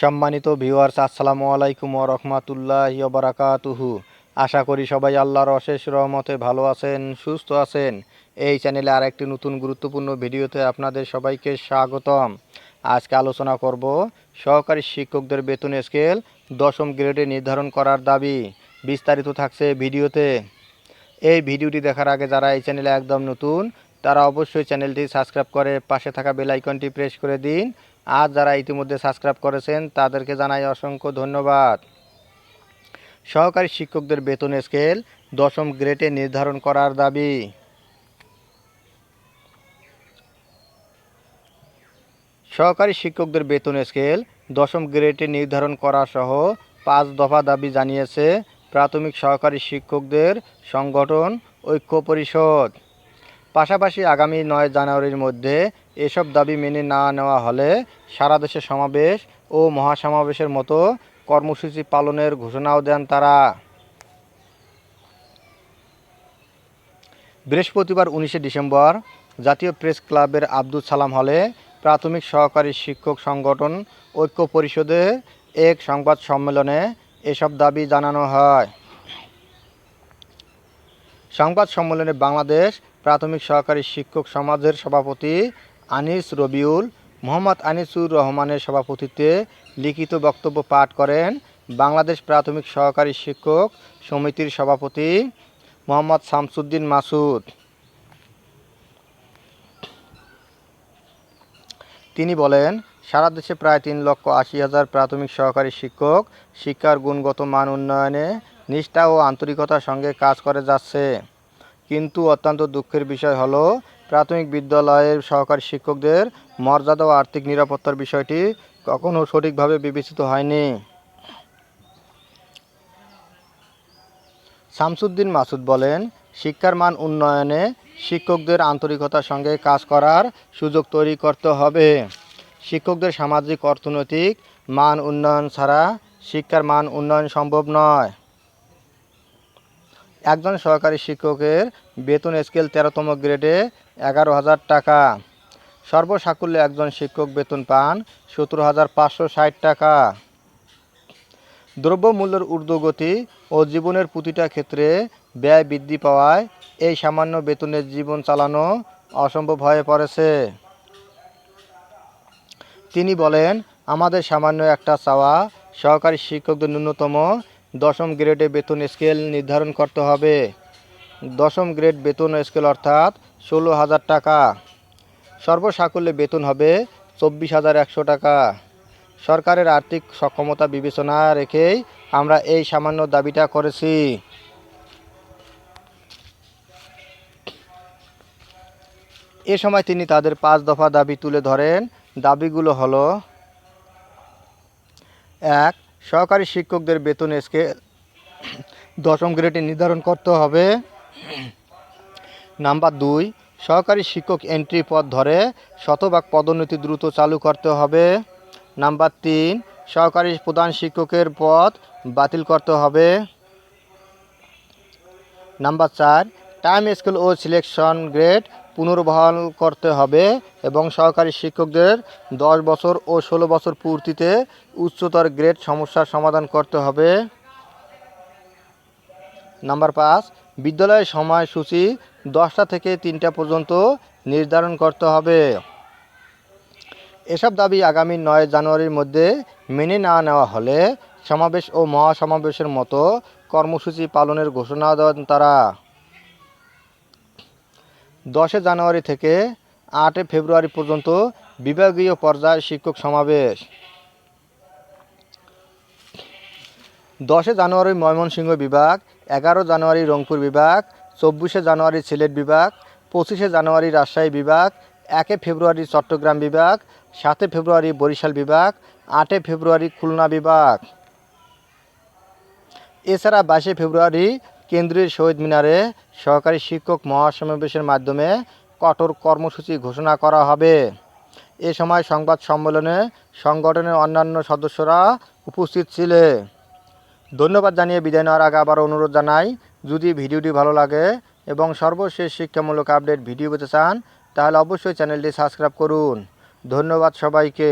সম্মানিত ভিউয়ার্স, আসসালামু আলাইকুম ও রহমাতুল্লাহ বারাকাতুহু। আশা করি সবাই আল্লাহর অশেষ রহমতে ভালো আছেন, সুস্থ আছেন। এই চ্যানেলে আর একটি নতুন গুরুত্বপূর্ণ ভিডিওতে আপনাদের সবাইকে স্বাগতম। আজকে আলোচনা করব সহকারী শিক্ষকদের বেতন স্কেল দশম গ্রেডে নির্ধারণ করার দাবি। বিস্তারিত থাকছে ভিডিওতে। এই ভিডিওটি দেখার আগে যারা এই চ্যানেলে একদম নতুন তারা অবশ্যই চ্যানেলটি সাবস্ক্রাইব করে পাশে থাকা বেল আইকনটি প্রেস করে দিন। আর যারা ইতিমধ্যে সাবস্ক্রাইব করেছেন, তাদেরকে জানাই অসংখ্য ধন্যবাদ। সহকারী শিক্ষকদের বেতন স্কেল দশম গ্রেডে নির্ধারণ করার দাবি। সহকারী শিক্ষকদের বেতন স্কেল দশম গ্রেডে নির্ধারণ করা সহ পাঁচ দফা দাবি জানিয়েছে প্রাথমিক সহকারী শিক্ষকদের সংগঠন ঐক্য পরিষদ। পাশাপাশি আগামী নয় জানুয়ারির মধ্যে এসব দাবি মেনে না নেওয়া হলে সারা দেশে সমাবেশ ও মহাসমাবেশের মতো কর্মসূচি পালনের ঘোষণাও দেন তারা। বৃহস্পতিবার উনিশে ডিসেম্বর জাতীয় প্রেস ক্লাবের আব্দুল সালাম হলে প্রাথমিক সহকারী শিক্ষক সংগঠন ঐক্য পরিষদে এক সংবাদ সম্মেলনে এসব দাবি জানানো হয়। সংবাদ সম্মেলনে বাংলাদেশ প্রাথমিক সহকারী শিক্ষক সমাজের সভাপতি আনিস রবিউল, মোহাম্মদ আনিসুর রহমানের সভাপতিত্বে লিখিত বক্তব্য পাঠ করেন বাংলাদেশ প্রাথমিক সহকারী শিক্ষক সমিতির সভাপতি মোহাম্মদ শামসুদ্দিন মাসুদ। তিনি বলেন, সারা দেশে প্রায় তিন লক্ষ আশি হাজার প্রাথমিক সহকারী শিক্ষক শিক্ষার গুণগত মান উন্নয়নে নিষ্ঠা ও আন্তরিকতার সঙ্গে কাজ করে যাচ্ছে। কিন্তু অত্যন্ত দুঃখের বিষয় হলো, প্রাথমিক বিদ্যালয়ের সহকারী শিক্ষকদের মর্যাদা ও আর্থিক নিরাপত্তার বিষয়টি কখনও সঠিকভাবে বিবেচিত হয়নি। শামসুদ্দিন মাসুদ বলেন, শিক্ষার মান উন্নয়নে শিক্ষকদের আন্তরিকতার সঙ্গে কাজ করার সুযোগ তৈরি করতে হবে। শিক্ষকদের সামাজিক, অর্থনৈতিক মান উন্নয়ন ছাড়া শিক্ষার মান উন্নয়ন সম্ভব নয়। একজন সহকারী শিক্ষকের বেতন স্কেল তেরোতম গ্রেডে এগারো হাজার টাকা। সর্বসাকুল্যে একজন শিক্ষক বেতন পান সতেরো হাজার পাঁচশো ষাট টাকা। দ্রব্যমূল্যের ঊর্ধ্বগতি ও জীবনের প্রতিটা ক্ষেত্রে ব্যয় বৃদ্ধি পাওয়ায় এই সামান্য বেতনের জীবন চালানো অসম্ভব হয়ে পড়েছে। তিনি বলেন, আমাদের সামান্য একটা চাওয়া সহকারী শিক্ষকদের ন্যূনতম দশম গ্রেডে বেতন স্কেল নির্ধারণ করতে হবে। দশম গ্রেড বেতন স্কেল অর্থাৎ ষোলো হাজার টাকা। সর্বসাকুল্যে বেতন হবে চব্বিশ হাজার একশো টাকা। সরকারের আর্থিক সক্ষমতা বিবেচনা রেখেই আমরা এই সামান্য দাবিটা করেছি। এ সময় তিনি তাদের পাঁচ দফা দাবি তুলে ধরেন। দাবিগুলো হলো, এক সহকারী শিক্ষকদের বেতন স্কেল দশম গ্রেডে নির্ধারণ করতে হবে। নাম্বার দুই, সহকারী শিক্ষক এন্ট্রি পদ ধরে শতভাগ পদোন্নতি দ্রুত চালু করতে হবে। নাম্বার তিন, সহকারী প্রধান শিক্ষকের পদ বাতিল করতে হবে। নাম্বার চার টাইম স্কেল ও সিলেকশন গ্রেড পুনর্বহাল করতে হবে এবং সহকারী শিক্ষকদের দশ বছর ও ষোলো বছর পূর্তিতে উচ্চতর গ্রেড সমস্যার সমাধান করতে হবে। নাম্বার পাঁচ বিদ্যালয়ের সময়সূচি দশটা থেকে তিনটা পর্যন্ত নির্ধারণ করতে হবে। এসব দাবি আগামী নয় জানুয়ারির মধ্যে মেনে না নেওয়া হলে সমাবেশ ও মহাসমাবেশের মতো কর্মসূচি পালনের ঘোষণা দেন তারা। দশে জানুয়ারি থেকে আটে ফেব্রুয়ারি পর্যন্ত বিভাগীয় পর্যায়ে শিক্ষক সমাবেশ। দশে জানুয়ারি ময়মনসিংহ বিভাগ, এগারো জানুয়ারি রংপুর বিভাগ, চব্বিশে জানুয়ারি সিলেট বিভাগ, পঁচিশে জানুয়ারি রাজশাহী বিভাগ, একে ফেব্রুয়ারি চট্টগ্রাম বিভাগ, সাতে ফেব্রুয়ারি বরিশাল বিভাগ, আটে ফেব্রুয়ারি খুলনা বিভাগ। এছাড়া বাইশে ফেব্রুয়ারি কেন্দ্রীয় শহীদ মিনারে সহকারী শিক্ষক মহাসমাবেশের মাধ্যমে কঠোর কর্মসূচি ঘোষণা করা হবে। এ সময় সংবাদ সম্মেলনে সংগঠনের অন্যান্য সদস্যরা উপস্থিত ছিলেন ধন্যবাদ জানিয়ে বিদায় নেওয়ার আগে আবার অনুরোধ জানাই, যদি ভিডিওটি ভালো লাগে এবং সর্বশেষ শিক্ষামূলক আপডেট ভিডিও পেতে চান, তাহলে অবশ্যই চ্যানেলটি সাবস্ক্রাইব করুন। ধন্যবাদ সবাইকে।